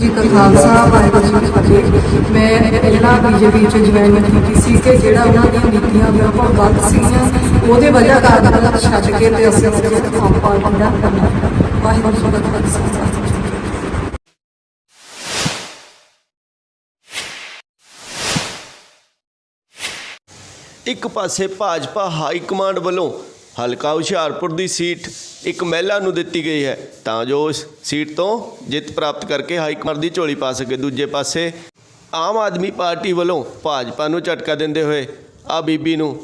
ਜੀ ਕਾ ਖਾਲਸਾ, ਵਾਹਿਗੁਰੂ ਜੀ ਕੀ ਫਤਿਹ। ਮੈਂ ਪਹਿਲਾਂ ਬੀਜੇਪੀ ਚ ਜੁਆਇਨ ਕੀਤੀ ਸੀ ਕਿ ਜਿਹੜਾ ਉਹਨਾਂ ਦੀਆਂ ਨੀਤੀਆਂ ਬਿਲਕੁਲ ਗਲਤ ਸੀਗੀਆਂ, ਉਹਦੇ ਵਜ੍ਹਾ ਕਾਰਨ ਛੱਡ ਕੇ ਤੇ ਅਸੀਂ ਅੱਜ ਆਮ ਪਾਰਟੀ ਵਾਹਿਗੁਰੂ ਜੀ ਕਾ ਖਾਲਸਾ। ਇੱਕ ਪਾਸੇ ਭਾਜਪਾ ਹਾਈ ਕਮਾਂਡ ਵੱਲੋਂ ਹਲਕਾ ਹੁਸ਼ਿਆਰਪੁਰ ਦੀ ਸੀਟ ਇੱਕ ਮਹਿਲਾ ਨੂੰ ਦਿੱਤੀ ਗਈ ਹੈ। ਤਾਂ ਜੋ ਉਸ ਸੀਟ ਤੋਂ ਜਿੱਤ ਪ੍ਰਾਪਤ ਕਰਕੇ ਹਾਈ ਕਮਾਂਡ ਦੀ ਝੋਲੀ ਪਾ ਸਕੇ। ਦੂਜੇ ਪਾਸੇ ਆਮ ਆਦਮੀ ਪਾਰਟੀ ਵੱਲੋਂ ਭਾਜਪਾ ਨੂੰ ਝਟਕਾ ਦਿੰਦੇ ਹੋਏ ਆ ਬੀਬੀ ਨੂੰ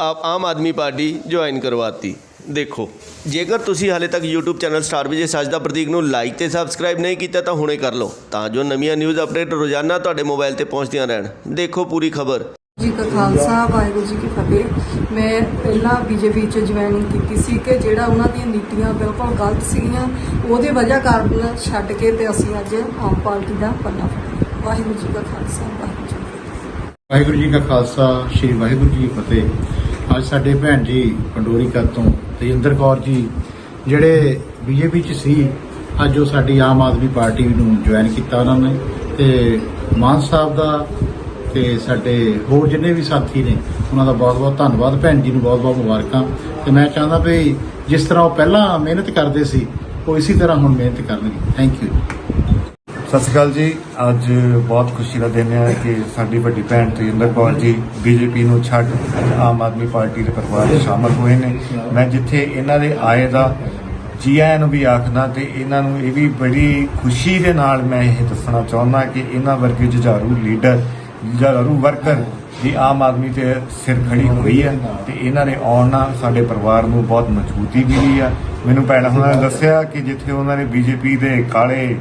ਆਮ ਆਦਮੀ ਪਾਰਟੀ ਜੁਆਇਨ ਕਰਵਾਤੀ। ਦੇਖੋ, ਜੇਕਰ ਤੁਸੀਂ ਹਾਲੇ ਤੱਕ YouTube ਚੈਨਲ ਸਟਾਰ ਵਿਜੇ ਸੱਚ ਦਾ ਪ੍ਰਤੀਕ ਨੂੰ ਲਾਈਕ ਤੇ ਸਬਸਕ੍ਰਾਈਬ ਨਹੀਂ ਕੀਤਾ ਤਾਂ ਹੁਣੇ ਕਰ ਲਓ। ਤਾਂ ਜੋ ਨਵੀਆਂ ਨਿਊਜ਼ ਅਪਡੇਟ ਰੋਜ਼ਾਨਾ ਤੁਹਾਡੇ ਮੋਬਾਈਲ ਤੇ ਪਹੁੰਚਦੀਆਂ ਰਹਿਣ। ਦੇਖੋ ਪੂਰੀ ਖਬਰ। ਜੀ ਕਾ ਖਾਲਸਾ, ਵਾਹਿਗੁਰੂ ਜੀ ਕੀ ਫਤਿਹ। ਮੈਂ ਪਹਿਲਾਂ ਬੀਜੇਪੀ ਚ ਜੁਆਇਨ ਕੀਤੀ ਸੀ ਕਿ ਜਿਹੜਾ ਉਹਨਾਂ ਦੀਆਂ ਨੀਤੀਆਂ ਬਿਲਕੁਲ ਗਲਤ ਸੀਗੀਆਂ, ਉਹਦੇ ਵਜ੍ਹਾ ਕਾਰਨ ਛੱਡ ਕੇ ਤੇ ਅਸੀਂ ਅੱਜ ਆਮ ਪਾਰਟੀ ਦਾ ਪੱਲਾ ਵਾਹਿਗੁਰੂ ਜੀ ਕਾ ਖਾਲਸਾ, ਵਾਹਿਗੁਰੂ ਜੀ ਵਾਹਿਗੁਰੂ ਜੀ ਕਾ ਖਾਲਸਾ, ਸ੍ਰੀ ਵਾਹਿਗੁਰੂ ਜੀ ਕੀ ਫਤਿਹ। ਅੱਜ ਸਾਡੇ ਭੈਣ ਜੀ ਪੰਡੋਰੀ ਕਰ ਤੋਂ ਤੇਜਿੰਦਰ ਕੌਰ ਜੀ, ਜਿਹੜੇ ਬੀਜੇਪੀ ਚ ਸੀ, ਅੱਜ ਉਹ ਸਾਡੀ ਆਮ ਆਦਮੀ ਪਾਰਟੀ ਨੂੰ ਜੁਆਇਨ ਕੀਤਾ ਉਹਨਾਂ ਨੇ। ਤੇ ਮਾਨ ਸਾਹਿਬ ਦਾ ਤੇ ਸਾਡੇ ਹੋਰ ਜਿੰਨੇ ਵੀ ਸਾਥੀ ਨੇ, ਉਹਨਾਂ ਦਾ ਬਹੁਤ-ਬਹੁਤ ਧੰਨਵਾਦ। ਭੈਣ ਜੀ ਨੂੰ ਬਹੁਤ-ਬਹੁਤ ਮੁਬਾਰਕਾਂ। ਤੇ ਮੈਂ ਚਾਹੁੰਦਾ ਵੀ ਜਿਸ ਤਰ੍ਹਾਂ ਉਹ ਪਹਿਲਾਂ ਮਿਹਨਤ ਕਰਦੇ ਸੀ, ਉਹ ਇਸੇ ਤਰ੍ਹਾਂ ਹੁਣ ਮਿਹਨਤ ਕਰਨਗੇ। ਥੈਂਕ ਯੂ ਸਤਿ ਸ਼੍ਰੀ ਅਕਾਲ ਜੀ। ਅੱਜ ਬਹੁਤ ਖੁਸ਼ੀ ਦਾ ਦਿਨ ਹੈ ਕਿ ਸਾਡੀ ਵੱਡੀ ਭੈਣ ਤੇਜਿੰਦਰ ਕੌਰ ਜੀ ਬੀਜੇਪੀ ਨੂੰ ਛੱਡ ਆਮ ਆਦਮੀ ਪਾਰਟੀ ਦੇ ਪਰਿਵਾਰ ਵਿੱਚ ਸ਼ਾਮਲ ਹੋਏ ਨੇ। ਮੈਂ ਜਿੱਥੇ ਇਹਨਾਂ ਦੇ ਆਏ ਦਾ ਜੀ ਆਇਆਂ ਨੂੰ ਵੀ ਆਖਦਾ ਤੇ ਇਹਨਾਂ ਨੂੰ ਇਹ ਵੀ ਬੜੀ ਖੁਸ਼ੀ ਦੇ ਨਾਲ ਮੈਂ ਇਹ ਦੱਸਣਾ ਚਾਹੁੰਦਾ ਕਿ ਇਹਨਾਂ ਵਰਗੇ ਜੁਝਾਰੂ ਲੀਡਰ ਜੁਝਾਰੂ ਵਰਕਰ ਦੀ ਆਮ ਆਦਮੀ ਤੇ ਸਿਰ ਖੜੀ ਹੋਈ ਹੈ ਤੇ ਇਹਨਾਂ ਨੇ ਆਉਣ ਨਾਲ ਸਾਡੇ ਪਰਿਵਾਰ ਨੂੰ ਬਹੁਤ ਮਜ਼ਬੂਤੀ ਮਿਲੀ ਆ। ਮੈਨੂੰ ਪਹਿਲਾਂ ਉਹਨਾਂ ਨੇ ਦੱਸਿਆ ਕਿ ਜਿੱਥੇ ਉਹਨਾਂ ਨੇ ਬੀਜੇਪੀ ਦੇ ਕਾਲੇ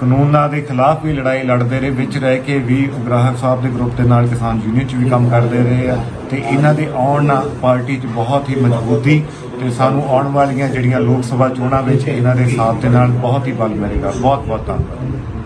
ਕਾਨੂੰਨਾਂ ਦੇ ਖਿਲਾਫ ਵੀ ਲੜਾਈ ਲੜਦੇ ਰਹੇ, ਵਿੱਚ ਰਹਿ ਕੇ ਵੀ ਉਗਰਾਹ ਸਾਹਿਬ ਦੇ ਗਰੁੱਪ ਦੇ ਨਾਲ ਕਿਸਾਨ ਯੂਨੀਅਨ 'ਚ ਵੀ ਕੰਮ ਕਰਦੇ ਰਹੇ ਆ ਤੇ ਇਹਨਾਂ ਦੇ ਆਉਣ ਨਾਲ ਪਾਰਟੀ 'ਚ ਬਹੁਤ ਹੀ ਮਜ਼ਬੂਤੀ ਤੇ ਸਾਨੂੰ ਆਉਣ ਵਾਲੀਆਂ ਜਿਹੜੀਆਂ ਲੋਕ ਸਭਾ ਚੋਣਾਂ ਵਿੱਚ ਇਹਨਾਂ ਦੇ ਸਾਥ ਦੇ ਨਾਲ ਬਹੁਤ ਹੀ ਬਲ ਮਿਲੇਗਾ। ਬਹੁਤ ਬਹੁਤ ਧੰਨਵਾਦ।